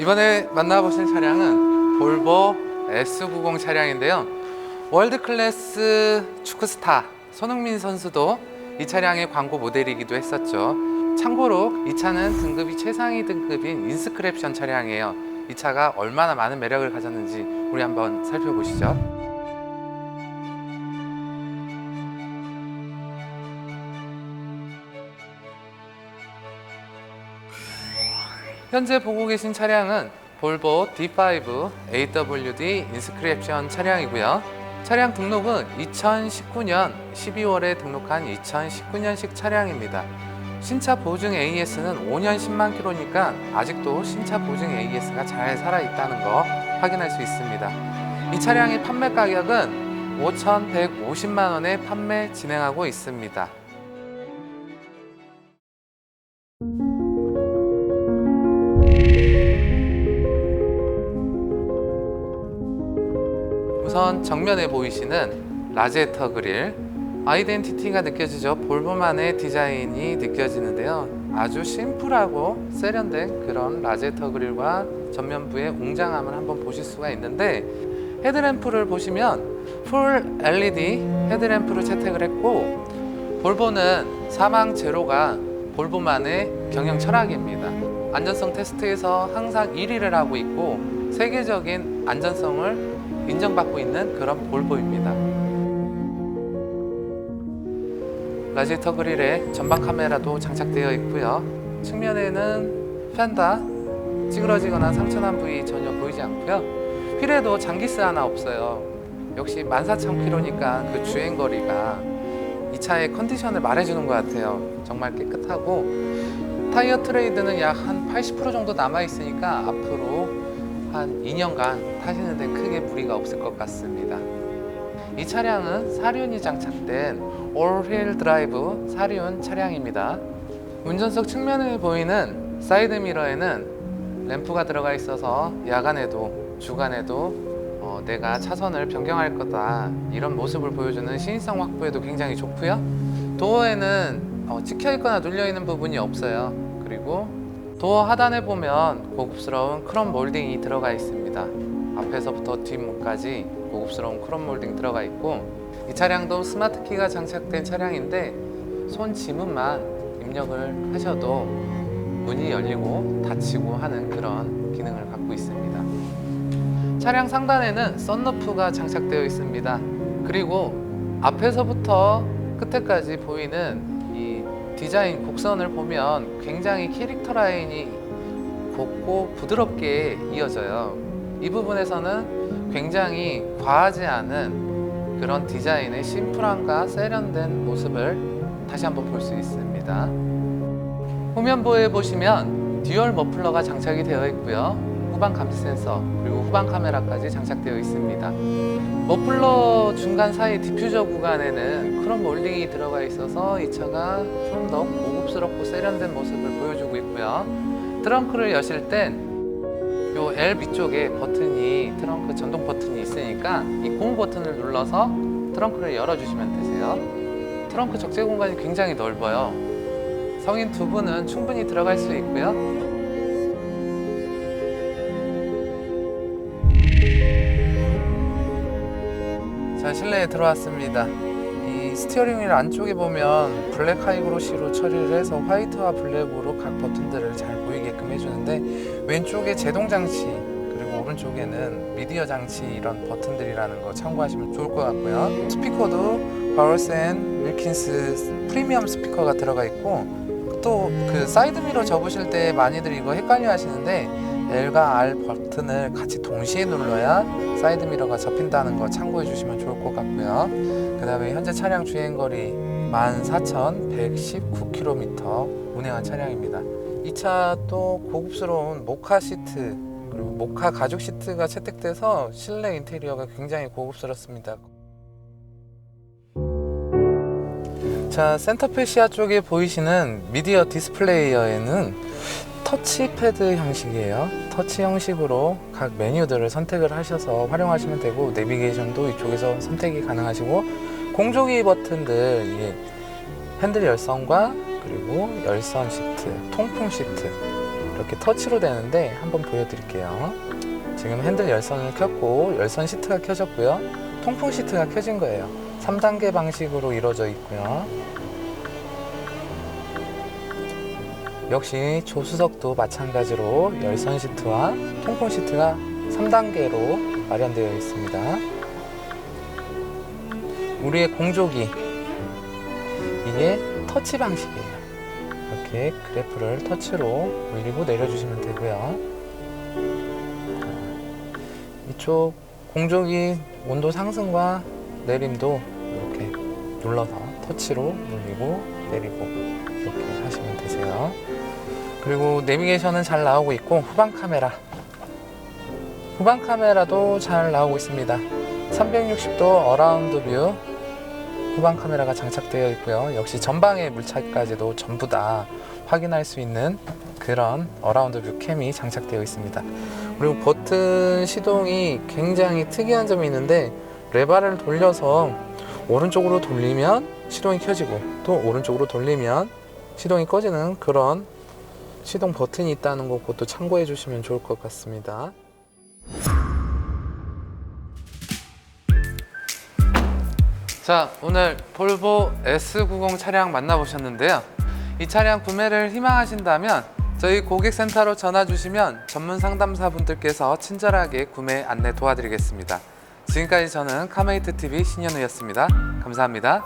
이번에 만나보실 차량은 볼보 S90 차량인데요. 월드 클래스 축구 스타 손흥민 선수도 이 차량의 광고 모델이기도 했었죠. 참고로 이 차는 등급이 최상위 등급인 인스크랩션 차량이에요. 이 차가 얼마나 많은 매력을 가졌는지 우리 한번 살펴보시죠. 현재 보고 계신 차량은 볼보 D5 AWD 인스크립션 차량이고요. 차량 등록은 2019년 12월에 등록한 2019년식 차량입니다. 신차 보증 AS는 5년 10만 킬로니까 아직도 신차 보증 AS가 잘 살아 있다는 거 확인할 수 있습니다. 이 차량의 판매 가격은 5,150만 원에 판매 진행하고 있습니다. 우선 정면에 보이시는 라제터 그릴. 아이덴티티가 느껴지죠? 볼보만의 디자인이 느껴지는데요. 아주 심플하고 세련된 그런 라제터 그릴과 전면부의 웅장함을 한번 보실 수가 있는데 헤드램프를 보시면 풀 LED 헤드램프를 채택을 했고 볼보는 사망 제로가 볼보만의 경영 철학입니다. 안전성 테스트에서 항상 1위를 하고 있고 세계적인 안전성을 인정받고 있는 그런 볼보입니다. 라지터 그릴에 전방 카메라도 장착되어 있고요. 측면에는 펜다 찌그러지거나 상처난 부위 전혀 보이지 않고요. 휠에도 장기스 하나 없어요. 역시 14,000km니까 그 주행 거리가 이 차의 컨디션을 말해주는 것 같아요. 정말 깨끗하고 타이어 트레이드는 약 한 80% 정도 남아 있으니까 앞으로 한 2년간 타시는 데 크게 무리가 없을 것 같습니다. 이 차량은 사륜이 장착된 올휠 드라이브 사륜 차량입니다. 운전석 측면에 보이는 사이드 미러에는 램프가 들어가 있어서 야간에도 주간에도 어, 내가 차선을 변경할 거다 이런 모습을 보여주는 시인성 확보에도 굉장히 좋고요. 도어에는 어, 찍혀 있거나 눌려 있는 부분이 없어요. 그리고 도어 하단에 보면 고급스러운 크롬 몰딩이 들어가 있습니다. 앞에서부터 뒷문까지 고급스러운 크롬 몰딩 들어가 있고 이 차량도 스마트 키가 장착된 차량인데 손 지문만 입력을 하셔도 문이 열리고 닫히고 하는 그런 기능을 갖고 있습니다. 차량 상단에는 썬루프가 장착되어 있습니다. 그리고 앞에서부터 끝에까지 보이는 이 디자인 곡선을 보면 굉장히 캐릭터 라인이 곱고 부드럽게 이어져요. 이 부분에서는 굉장히 과하지 않은 그런 디자인의 심플함과 세련된 모습을 다시 한번 볼 수 있습니다. 후면부에 보시면 듀얼 머플러가 장착이 되어 있고요. 후방 감지 센서 그리고 후방 카메라까지 장착되어 있습니다. 머플러 중간 사이 디퓨저 구간에는 크롬 몰딩이 들어가 있어서 이 차가 좀 더 고급스럽고 세련된 모습을 보여주고 있고요. 트렁크를 여실 땐 요 L 위쪽에 버튼이 트렁크 전동 버튼이 있으니까 이 고무 버튼을 눌러서 트렁크를 열어주시면 되세요. 트렁크 적재 공간이 굉장히 넓어요. 성인 두 분은 충분히 들어갈 수 있고요. 자 실내에 들어왔습니다. 이 스티어링 휠 안쪽에 보면 블랙 하이그로시로 처리를 해서 화이트와 블랙으로 각 버튼들을 잘 보이게끔 해주는데 왼쪽에 제동 장치 그리고 오른쪽에는 미디어 장치 이런 버튼들이라는 거 참고하시면 좋을 것 같고요. 스피커도 바울센 윌킨스 프리미엄 스피커가 들어가 있고 또 그 사이드 미러 접으실 때 많이들 이거 헷갈려 하시는데 L과 R 버튼을 같이 동시에 눌러야 사이드 미러가 접힌다는 거 참고해 주시면 좋을 것 같고요. 그 다음에 현재 차량 주행거리 14,119km 운행한 차량입니다. 이 차도 고급스러운 모카 시트 그리고 모카 가죽 시트가 채택돼서 실내 인테리어가 굉장히 고급스럽습니다. 자, 센터페 시야 쪽에 보이시는 미디어 디스플레이어에는 터치패드 형식이에요. 터치 형식으로 각 메뉴들을 선택을 하셔서 활용하시면 되고 내비게이션도 이쪽에서 선택이 가능하시고 공조기 버튼들 이게 핸들 열선과 그리고 열선 시트, 통풍 시트 이렇게 터치로 되는데 한번 보여드릴게요. 지금 핸들 열선을 켰고 열선 시트가 켜졌고요. 통풍 시트가 켜진 거예요. 3단계 방식으로 이루어져 있고요. 역시 조수석도 마찬가지로 열선 시트와 통풍 시트가 3단계로 마련되어 있습니다. 우리의 공조기 이게 터치 방식이에요. 이렇게 그래프를 터치로 올리고 내려주시면 되고요. 이쪽 공조기 온도 상승과 내림도 이렇게 눌러서 터치로 올리고 내리고 이렇게 하시면 되세요. 그리고 내비게이션은 잘 나오고 있고 후방 카메라 후방 카메라도 잘 나오고 있습니다. 360도 어라운드 뷰 후방 카메라가 장착되어 있고요. 역시 전방의 물차까지도 전부 다 확인할 수 있는 그런 어라운드 뷰 캠이 장착되어 있습니다. 그리고 버튼 시동이 굉장히 특이한 점이 있는데 레바를 돌려서 오른쪽으로 돌리면 시동이 켜지고 또 오른쪽으로 돌리면 시동이 꺼지는 그런 시동 버튼이 있다는 거 그것도 참고해 주시면 좋을 것 같습니다. 자, 오늘 볼보 S90 차량 만나보셨는데요. 이 차량 구매를 희망하신다면 저희 고객센터로 전화 주시면 전문 상담사분들께서 친절하게 구매 안내 도와드리겠습니다. 지금까지 저는 카메이트 TV 신현우였습니다. 감사합니다.